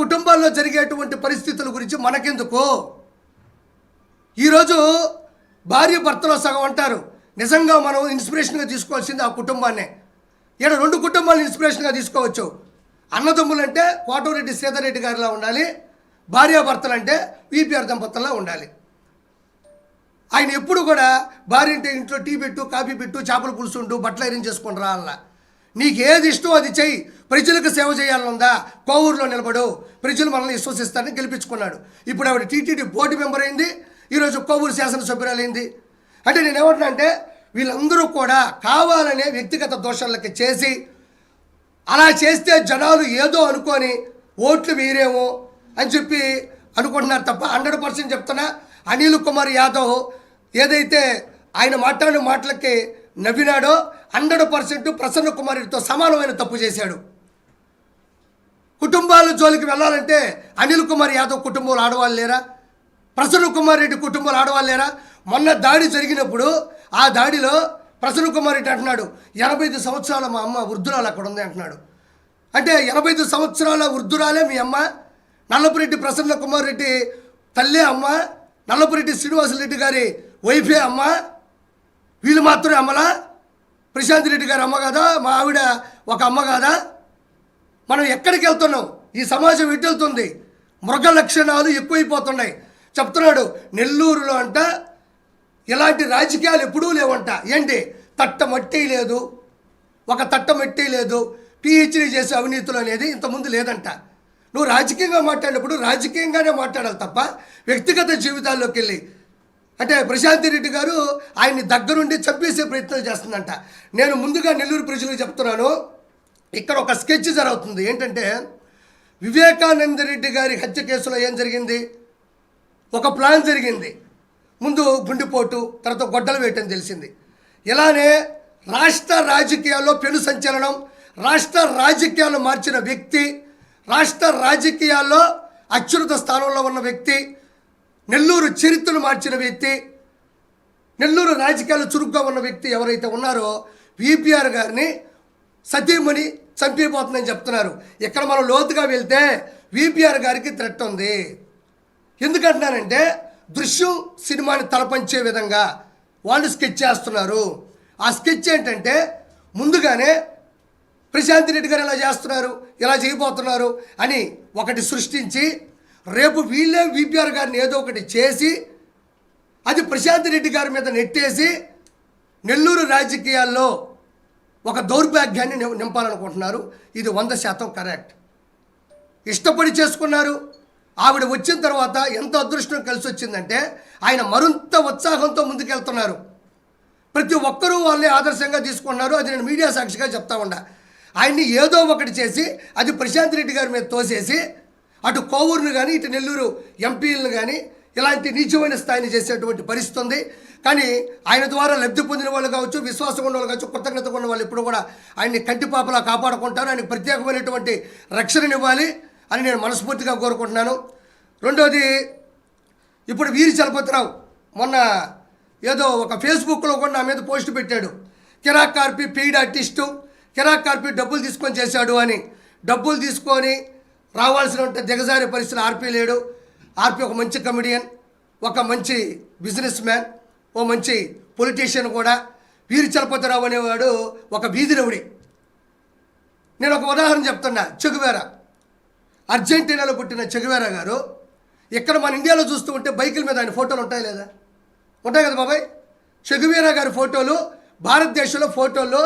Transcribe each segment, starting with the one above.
కుటుంబాల్లో జరిగేటువంటి పరిస్థితుల గురించి మనకెందుకు? ఈరోజు భార్య భర్తలో సగం అంటారు. నిజంగా మనం ఇన్స్పిరేషన్గా తీసుకోవాల్సింది ఆ కుటుంబాన్నే. ఇక్కడ రెండు కుటుంబాలను ఇన్స్పిరేషన్గా తీసుకోవచ్చు. అన్నదమ్ములు అంటే కోటమిరెడ్డి సీతారెడ్డి గారిలా ఉండాలి. భార్యాభర్తలు అంటే వీపీఆర్ దంపతుల్లో ఉండాలి. ఆయన ఎప్పుడు కూడా భార్య ఇంటి ఇంట్లో టీ పెట్టు కాఫీ పెట్టు చేపల పులుసు బట్టలు ఐరన్ చేసుకుని రా అలా నీకు ఏది ఇష్టం అది చెయ్యి. ప్రజలకు సేవ చేయాలనుందా? కోవూరులో నిలబడు. ప్రజలు మనల్ని విశ్వసిస్తారని గెలిపించుకున్నాడు. ఇప్పుడు ఆవిడ టీటీడీ బోర్డు మెంబర్ అయింది. ఈరోజు కోవూరు శాసనసభ్యురాలైంది. అంటే నేను ఏమంటున్నా అంటే వీళ్ళందరూ కూడా కావాలనే వ్యక్తిగత దోషాలకి చేసి అలా చేస్తే జనాలు ఏదో అనుకొని ఓట్లు వేరేమో అని చెప్పి అనుకుంటున్నారు తప్ప హండ్రెడ్ పర్సెంట్ చెప్తున్నా. అనిల్ కుమార్ యాదవ్ ఏదైతే ఆయన మాట్లాడిన మాటలకి నవ్వినాడో హండ్రెడ్ పర్సెంట్ ప్రసన్న కుమారుడితో సమానమైన తప్పు చేశాడు. కుటుంబాల జోలికి వెళ్ళాలంటే అనిల్ కుమార్ యాదవ్ కుటుంబంలో ఆడవాళ్ళు లేరా? ప్రసన్న కుమార్ రెడ్డి కుటుంబంలో ఆడవాళ్ళు లేరా? మొన్న దాడి జరిగినప్పుడు ఆ దాడిలో ప్రసన్న కుమార్ రెడ్డి అంటున్నాడు ఎనభై ఐదు సంవత్సరాల మా అమ్మ వృద్ధురాలు అక్కడ ఉంది అంటున్నాడు. అంటే ఎనభై ఐదు సంవత్సరాల వృద్ధురాలే మీ అమ్మ? నల్లపురెడ్డి ప్రసన్న కుమార్ రెడ్డి తల్లే అమ్మ? నల్లపురెడ్డి శ్రీనివాసరెడ్డి గారి వైఫే అమ్మ? వీళ్ళు మాత్రమే అమ్మలా? ప్రశాంత్ రెడ్డి గారి అమ్మ కాదా? మా ఆవిడ ఒక అమ్మ కాదా? మనం ఎక్కడికి వెళ్తున్నాం? ఈ సమాజం ఎటు వెళ్తుంది? మృగ లక్షణాలు ఎక్కువైపోతున్నాయి. చెప్తున్నాడు నెల్లూరులో అంట ఇలాంటి రాజకీయాలు ఎప్పుడూ లేవంట. ఏంటి? తట్ట మట్టి లేదు. ఒక తట్ట మట్టి లేదు. పిహెచ్డీ చేసే అవినీతులు అనేది ఇంతకుముందు లేదంట. నువ్వు రాజకీయంగా మాట్లాడినప్పుడు రాజకీయంగానే మాట్లాడాలి తప్ప వ్యక్తిగత జీవితాల్లోకి వెళ్ళి. అంటే ప్రశాంతి రెడ్డి గారు ఆయన్ని దగ్గరుండి చంపేసే ప్రయత్నం చేస్తుందంట. నేను ముందుగా నెల్లూరు ప్రజలకు చెప్తున్నాను ఇక్కడ ఒక స్కెచ్ జరుగుతుంది. ఏంటంటే వివేకానంద రెడ్డి గారి హత్య కేసులో ఏం జరిగింది? ఒక ప్లాన్ జరిగింది. ముందు గుండెపోటు తర్వాత గొడ్డలు వేయటం తెలిసింది. ఇలానే రాష్ట్ర రాజకీయాల్లో పెను సంచలనం రాష్ట్ర రాజకీయాలు మార్చిన వ్యక్తి రాష్ట్ర రాజకీయాల్లో అత్యున్నత స్థానంలో ఉన్న వ్యక్తి నెల్లూరు చరిత్రను మార్చిన వ్యక్తి నెల్లూరు రాజకీయాలు చురుగ్గా ఉన్న వ్యక్తి ఎవరైతే ఉన్నారో విపిఆర్ గారిని సతీముని చంపిపోతుందని చెప్తున్నారు. ఇక్కడ మనం లోతుగా వెళ్తే విపిఆర్ గారికి థ్రెట్ ఉంది. ఎందుకంటున్నానంటే దృశ్యం సినిమాని తలపంచే విధంగా వాళ్ళు స్కెచ్ చేస్తున్నారు. ఆ స్కెచ్ ఏంటంటే ముందుగానే ప్రశాంత్ రెడ్డి గారు ఇలా చేస్తున్నారు ఇలా చేయబోతున్నారు అని ఒకటి సృష్టించి రేపు వీళ్ళే విపిఆర్ గారిని ఏదో ఒకటి చేసి అది ప్రశాంత్ రెడ్డి గారి మీద నెట్టేసి నెల్లూరు రాజకీయాల్లో ఒక దౌర్భాగ్యాన్ని నింపాలనుకుంటున్నారు. ఇది వంద శాతం కరెక్ట్. ఇష్టపడి చేసుకున్నారు. ఆవిడ వచ్చిన తర్వాత ఎంత అదృష్టం కలిసి వచ్చిందంటే ఆయన మరింత ఉత్సాహంతో ముందుకెళ్తున్నారు. ప్రతి ఒక్కరూ వాళ్ళని ఆదర్శంగా తీసుకున్నారు. అది నేను మీడియా సాక్షిగా చెప్తా ఉండా ఆయన్ని ఏదో ఒకటి చేసి అది ప్రశాంత్ రెడ్డి గారి మీద తోసేసి అటు కోవూరును కానీ ఇటు నెల్లూరు ఎంపీలను కానీ ఇలాంటి నీచమైన స్థాయిని చేసేటువంటి పరిస్థితి ఉంది. కానీ ఆయన ద్వారా లబ్ధి పొందిన వాళ్ళు కావచ్చు విశ్వాసం ఉన్న వాళ్ళు కావచ్చు కృతజ్ఞత ఉన్న వాళ్ళు ఇప్పుడు కూడా ఆయన్ని కంటిపాపలా కాపాడుకుంటారు. ఆయనకు ప్రత్యేకమైనటువంటి రక్షణనివ్వాలి అని నేను మనస్ఫూర్తిగా కోరుకుంటున్నాను. రెండోది ఇప్పుడు వీరి చలపతిరావు మొన్న ఏదో ఒక ఫేస్బుక్లో కూడా నా మీద పోస్ట్ పెట్టాడు. కిరాక్ కార్పి పెయిడ్ ఆర్టిస్టు కిరాక్ కార్పి డబ్బులు తీసుకొని చేశాడు అని. డబ్బులు తీసుకొని రావాల్సిన దిగజారి పరిస్థితులు ఆర్పి లేడు. ఆర్పి ఒక మంచి కమెడియన్ ఒక మంచి బిజినెస్ మ్యాన్ ఓ మంచి పొలిటీషియన్ కూడా. వీరి చలపతిరావు అనేవాడు ఒక వీధి రౌడీ. నేను ఒక ఉదాహరణ చెప్తున్నా. చెగువేరా. అర్జెంటీనాలో పుట్టిన చెగువేరా గారు ఇక్కడ మన ఇండియాలో చూస్తూ ఉంటే బైకుల మీద ఆయన ఫోటోలు ఉంటాయి లేదా? ఉంటాయి కదా బాబాయ్. చెగువేరా గారి ఫోటోలు భారతదేశంలో ఫోటోల్లో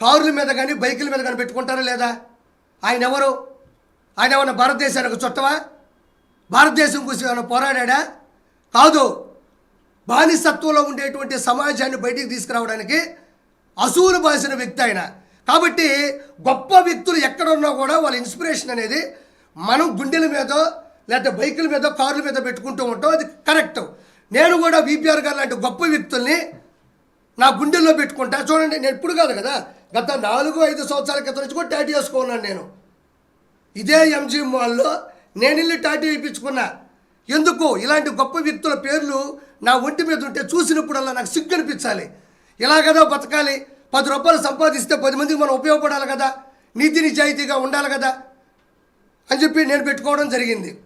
కారుల మీద కానీ బైకుల మీద కానీ పెట్టుకుంటారా లేదా? ఆయన ఎవరు? ఆయన ఏమన్నా భారతదేశానికి చుట్టవా భారతదేశం కోసం ఏమైనా పోరాడా కాదు. బానిసత్వంలో ఉండేటువంటి సమాజాన్ని బయటికి తీసుకురావడానికి అసూలు బాసిన వ్యక్తి ఆయన. కాబట్టి గొప్ప వ్యక్తులు ఎక్కడున్నా కూడా వాళ్ళ ఇన్స్పిరేషన్ అనేది మనం గుండెల మీద లేకపోతే బైకుల మీద కార్ల మీద పెట్టుకుంటూ ఉంటాం. అది కరెక్ట్. నేను కూడా విపిఆర్ గారు లాంటి గొప్ప వ్యక్తుల్ని నా గుండెల్లో పెట్టుకుంటా. చూడండి నేను ఎప్పుడు కాదు కదా గత నాలుగు ఐదు సంవత్సరాల క్రితం నుంచి కూడా టాటూ చేసుకున్నాను నేను. ఇదే ఎంజీ మాల్లో నేను వెళ్ళి టాటూ వేయించుకున్నా ఎందుకు? ఇలాంటి గొప్ప వ్యక్తుల పేర్లు నా ఒంటి మీద ఉంటే చూసినప్పుడల్లా నాకు సిగ్గు అనిపించాలి ఇలా కదా బతకాలి. పది రూపాయలు సంపాదిస్తే పది మందికి మనం ఉపయోగపడాలి కదా. నీతి నిజాయితీగా ఉండాలి కదా. అని చెప్పి నేను పెట్టుకోవడం జరిగింది.